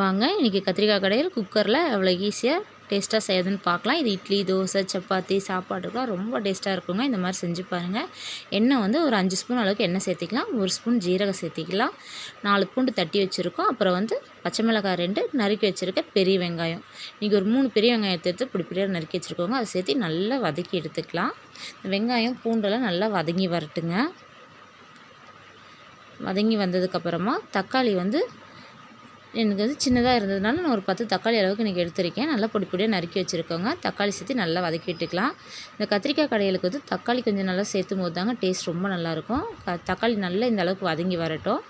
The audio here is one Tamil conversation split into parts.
வாங்க இன்றைக்கி கத்திரிக்காய் கடையில் குக்கரில் அவ்வளோ ஈஸியாக டேஸ்ட்டாக செய்யுதுன்னு பார்க்கலாம். இது இட்லி தோசை சப்பாத்தி சாப்பாடுக்கெலாம் ரொம்ப டேஸ்ட்டாக இருக்குங்க. இந்த மாதிரி செஞ்சு பாருங்கள் எண்ணெய் வந்து ஒரு அஞ்சு ஸ்பூன் அளவுக்கு எண்ணெய் சேர்த்திக்கலாம். ஒரு ஸ்பூன் ஜீரகம் சேர்த்திக்கலாம். நாலு பூண்டு தட்டி வச்சுருக்கோம். அப்புறம் வந்து பச்சை மிளகாய் ரெண்டு நறுக்கி வச்சுருக்க பெரிய வெங்காயம். நீங்கள் ஒரு மூணு பெரிய வெங்காயத்தை எடுத்து இப்படி இப்படியாக நறுக்கி வச்சுருக்கோங்க. அதை சேர்த்து நல்லா வதக்கி எடுத்துக்கலாம். வெங்காயம் பூண்டெல்லாம் நல்லா வதங்கி வரட்டுங்க. வதங்கி வந்ததுக்கப்புறமா தக்காளி வந்து எனக்கு வந்து சின்னதாக இருந்ததுனால நான் ஒரு பத்து தக்காளி அளவுக்கு இன்றைக்கி எடுத்திருக்கேன். நல்லா பொடி பொடியாக நறுக்கி வச்சுருக்கோங்க. தக்காளி சேர்த்து நல்லா வதக்கி விட்டுக்கலாம் இந்த கத்திரிக்காய் கடையிலுக்கு வந்து தக்காளி கொஞ்சம் நல்லா சேர்த்தும் போது தாங்க டேஸ்ட் ரொம்ப நல்லாயிருக்கும். க தக்காளி நல்லா இந்த அளவுக்கு வதங்கி வரட்டும்.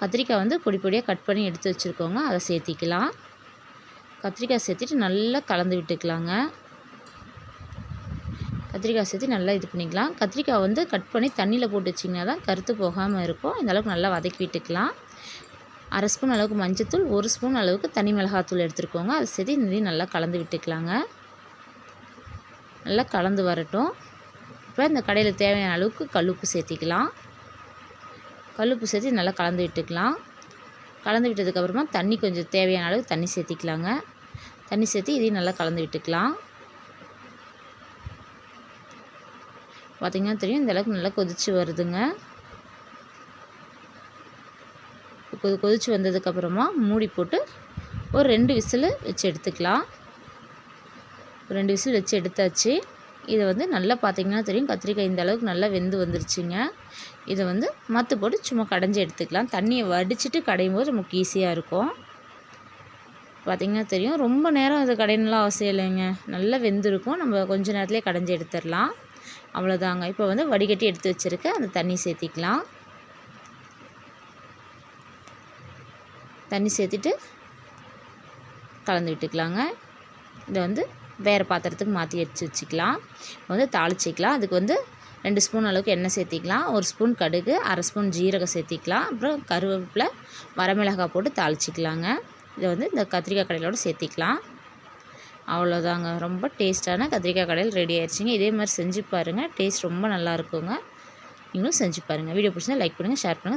கத்திரிக்காய் வந்து பொடி பொடியாக கட் பண்ணி எடுத்து வச்சுருக்கோங்க. அதை சேர்த்திக்கலாம். கத்திரிக்காய் சேர்த்துட்டு நல்லா கலந்து விட்டுக்கலாங்க. கத்திரிக்காய் சேர்த்து நல்லா இது பண்ணிக்கலாம். கத்திரிக்காய் வந்து கட் பண்ணி தண்ணியில் போட்டு வச்சிங்கன்னா தான் கருத்து போகாமல் இருக்கும். இந்த அளவுக்கு நல்லா வதக்கி விட்டுக்கலாம். அரை ஸ்பூன் அளவுக்கு மஞ்சத்தூள் ஒரு ஸ்பூன் அளவுக்கு தனி மிளகாத்தூள் எடுத்துருக்கோங்க. அதை சேர்த்து இதையும் நல்லா கலந்து விட்டுக்கலாங்க. நல்லா கலந்து வரட்டும். இப்போ இந்த கடையில் தேவையான அளவுக்கு கல்லுப்பு சேர்த்திக்கலாம். கல்லுப்பு சேர்த்து நல்லா கலந்து விட்டுக்கலாம். கலந்து விட்டதுக்கப்புறமா தண்ணி கொஞ்சம் தேவையான அளவுக்கு தண்ணி சேர்த்திக்கலாங்க. தண்ணி சேர்த்து இதையும் நல்லா கலந்து விட்டுக்கலாம். பார்த்திங்கன்னா தெரியும் இந்த அளவுக்கு நல்லா கொதித்து வருதுங்க. கொதி கொதித்து வந்ததுக்கப்புறமா மூடி போட்டு ஒரு ரெண்டு விசில் வச்சு எடுத்துக்கலாம். ஒரு ரெண்டு விசில் வச்சு எடுத்தாச்சு. இதை வந்து நல்லா பார்த்திங்கன்னா தெரியும். கத்திரிக்காய் இந்த அளவுக்கு நல்லா வெந்து வந்துருச்சுங்க. இதை வந்து மற்ற போட்டு சும்மா கடைஞ்சி எடுத்துக்கலாம். தண்ணியை வடிச்சிட்டு கடையும் போது நமக்கு ஈஸியாக இருக்கும். பார்த்திங்கன்னா தெரியும். ரொம்ப நேரம் அது கடையணும்லாம் அவசியம் இல்லைங்க. நல்லா வெந்திருக்கும். நம்ம கொஞ்ச நேரத்துலேயே கடைஞ்சி எடுத்துடலாம். அவ்வளோதாங்க. இப்போ வந்து வடிகட்டி எடுத்து வச்சுருக்க அந்த தண்ணி சேர்த்திக்கலாம். தண்ணி சேர்த்துட்டு கலந்து விட்டுக்கலாங்க. இதை வந்து வேறு பாத்திரத்துக்கு மாற்றி வச்சு வச்சுக்கலாம். வந்து தாளிச்சிக்கலாம் அதுக்கு வந்து ரெண்டு ஸ்பூன் அளவுக்கு எண்ணெய் சேர்த்திக்கலாம். ஒரு ஸ்பூன் கடுகு அரை ஸ்பூன் ஜீரகம் சேர்த்திக்கலாம். அப்புறம் கருவேப்பிலை வரமிளகாய் போட்டு தாளிச்சிக்கலாங்க. இதை வந்து இந்த கத்திரிக்காய் கடையிலோடு சேர்த்திக்கலாம். அவ்வளோதாங்க. ரொம்ப டேஸ்ட்டான கத்திரிக்காய் கடையில் ரெடி ஆயிடுச்சிங்க. இதே மாதிரி செஞ்சு பாருங்கள் டேஸ்ட் ரொம்ப நல்லா இருக்குங்க. நீங்களும் செஞ்சு பாருங்கள் வீடியோ பிடிச்சா லைக் பண்ணுங்கள் ஷேர் பண்ணுங்கள்